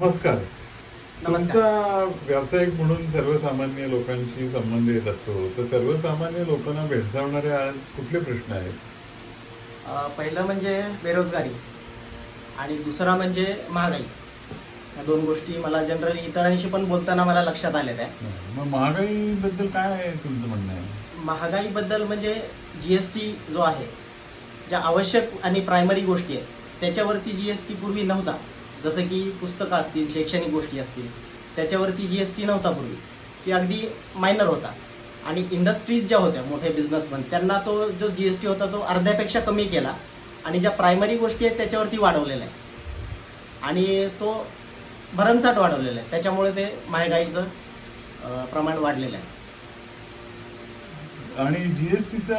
नमस्कार. नमस्कार. तुमचा व्यावसायिक म्हणून सर्वसामान्य लोकांशी संबंध येत असतो तर सर्वसामान्य लोकांना भेडसावणारे आज कुठले प्रश्न आहेत? पहिलं म्हणजे बेरोजगारी आणि दुसरा म्हणजे महागाई. या दोन गोष्टी मला जनरली इतरांशी पण बोलताना मला लक्षात आलेल्या आहे मग महागाईबद्दल काय तुमचं म्हणणं आहे? महागाईबद्दल म्हणजे जी एस टी जो आहे ज्या आवश्यक आणि प्रायमरी गोष्टी आहेत त्याच्यावरती जी एस टी पूर्वी नव्हता. जसं की पुस्तकं असतील शैक्षणिक गोष्टी असतील त्याच्यावरती जी एस टी नव्हता पूर्वी. ती अगदी मायनर होता. आणि इंडस्ट्रीज ज्या होत्या मोठे बिझनेसमन त्यांना तो जो जी एस टी होता तो अर्ध्यापेक्षा कमी केला. आणि ज्या प्रायमरी गोष्टी आहेत त्याच्यावरती वाढवलेला आहे. आणि तो भरमसाठ वाढवलेला आहे. त्याच्यामुळे ते महागाईचं प्रमाण वाढलेलं आहे. आणि जीएसटीचा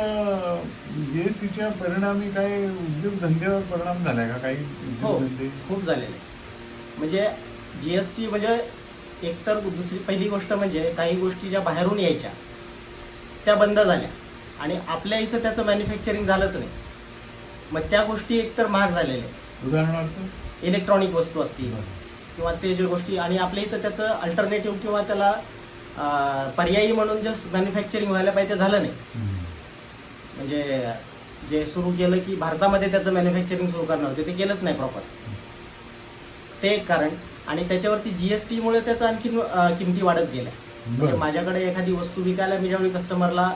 जीएसटीच्या परिणामी काय उद्योगधंद्यावर परिणाम झालाय का? काही हो उद्योगधंदे? खूप झालेले. आहे. म्हणजे जी एस टी म्हणजे एकतर दुसरी पहिली गोष्ट म्हणजे काही गोष्टी ज्या बाहेरून यायच्या त्या बंद झाल्या. आणि आपल्या इथं त्याचं मॅन्युफॅक्चरिंग झालंच नाही. मग त्या गोष्टी एकतर महाग झालेल्या आहेत. उदाहरणार्थ? इलेक्ट्रॉनिक वस्तू असतील किंवा ते जे गोष्टी आणि आपल्या इथं त्याचं अल्टरनेटिव्ह किंवा त्याला पर्यायी म्हणून जे मॅन्युफॅक्चरिंग व्हायला पाहिजे ते झालं नाही. म्हणजे जे सुरू केलं की भारतामध्ये त्याचं मॅन्युफॅक्चरिंग सुरू करणार होते ते केलंच नाही प्रॉपर ते एक कारण. आणि त्याच्यावरती जीएसटीमुळे त्याचं आणखीन अं, किमती वाढत गेल्या. म्हणजे. माझ्याकडे एखादी वस्तू विकायला मी ज्यावेळी कस्टमरला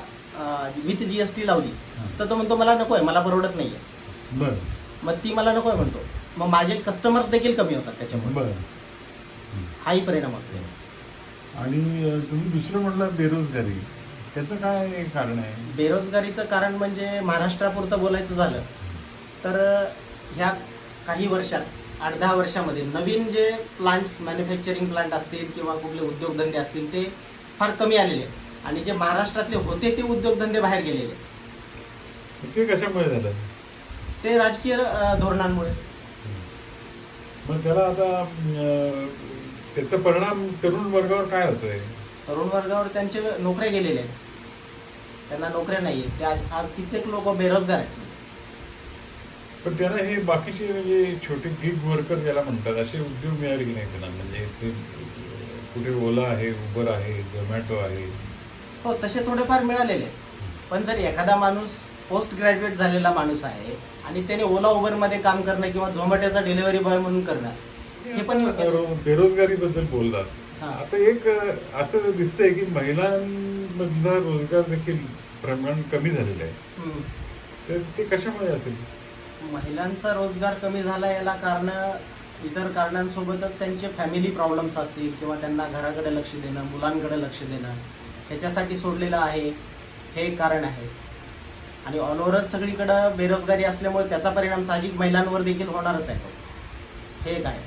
विथ जीएसटी लावली. तर तो म्हणतो मला नको आहे मला परवडत नाही आहे बरं. मग ती मला नको आहे म्हणतो. मग माझे कस्टमर्स देखील कमी होतात त्याच्यामुळे. बरं. हाही परिणाम होतो. आणि अं, तुम्ही दुसरं म्हटलं बेरोजगारी. त्याचं काय कारण आहे? बेरोजगारीचं कारण म्हणजे महाराष्ट्रापुरतं बोलायचं झालं तर ह्या काही वर्षात आठ दहा वर्षामध्ये. नवीन जे प्लांट्स मॅन्युफॅक्चरिंग प्लांट असतील किंवा कुठले उद्योगधंदे असतील ते फार कमी आलेले आहेत. आणि जे महाराष्ट्रातले होते ते उद्योगधंदे बाहेर गेलेले आहेत. ते कशामुळे झालं? ते राजकीय अं, धोरणांमुळे. मग त्याला आता अं, त्याचा परिणाम तरुण वर्गावर काय होतोय? तरुण वर्गावर त्यांचे नोकऱ्या गेलेले आहेत. त्यांना नोकऱ्या नाही आहेत ते आज आज कित्येक लोक बेरोजगार आहेत. पण त्यांना हे बाकीचे म्हणजे छोटे गिग वर्कर ज्याला म्हणतात असे उद्योग मिळाले की नाही त्यांना म्हणजे ते कुठे ओला आहे उबर आहे झोमॅटो आहे हो तसे थोडेफार मिळालेले पण जर एखादा माणूस पोस्ट ग्रॅज्युएट झालेला माणूस आहे आणि त्याने ओला उबरमध्ये काम करणं किंवा झोमॅटोचा डिलिव्हरी बॉय म्हणून करणं हे पण. बेरोजगारी बद्दल बोलतात. आता एक असं दिसतंय की महिलांमधला रोजगार देखील प्रमाण कमी झालेलं आहे. तर ते कशामुळे असेल महिलांचा रोजगार कमी झाला याला कारण इतर कारणांसोबतच त्यांचे फॅमिली प्रॉब्लेम्स असतील किंवा त्यांना घराकडे लक्ष देणं मुलांकडे लक्ष देणं ह्याच्यासाठी सोडलेलं आहे हे कारण आहे. आणि ऑल ओव्हरच सगळीकडं बेरोजगारी असल्यामुळे त्याचा परिणाम साहजिक महिलांवर देखील होणारच आहे. हे एक आहे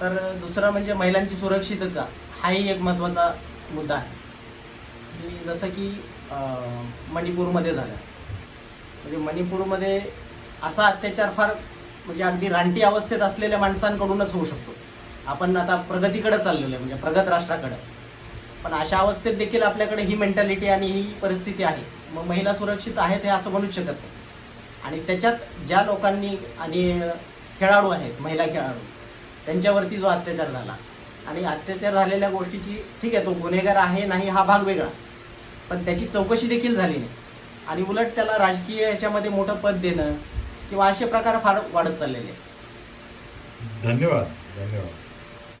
तर दुसरं म्हणजे महिलांची सुरक्षितता हाही एक महत्त्वाचा मुद्दा आहे. की जसं की मणिपूरमध्ये झालं. म्हणजे मणिपूरमध्ये असा अत्याचार फार म्हणजे अगदी रानटी अवस्थेत असलेल्या माणसांकडूनच होऊ शकतो. आपण आता प्रगतीकडे चाललेलो आहे म्हणजे प्रगत राष्ट्राकडे. पण अशा अवस्थेत देखील आपल्याकडे ही मेंटॅलिटी आणि ही परिस्थिती आहे. मग महिला सुरक्षित आहेत हे असं म्हणूच शकत नाही. आणि त्याच्यात ज्या लोकांनी आणि खेळाडू आहेत महिला खेळाडू त्यांच्यावरती जो अत्याचार झाला. आणि अत्याचार झालेल्या गोष्टीची ठीक आहे तो गुन्हेगार आहे नाही हा भाग वेगळा. पण त्याची चौकशी देखील झाली नाही. आणि उलट त्याला राजकीय याच्यामध्ये मोठं पद देणं किंवा असे प्रकार फार वाढत चाललेले आहेत. धन्यवाद. धन्यवाद.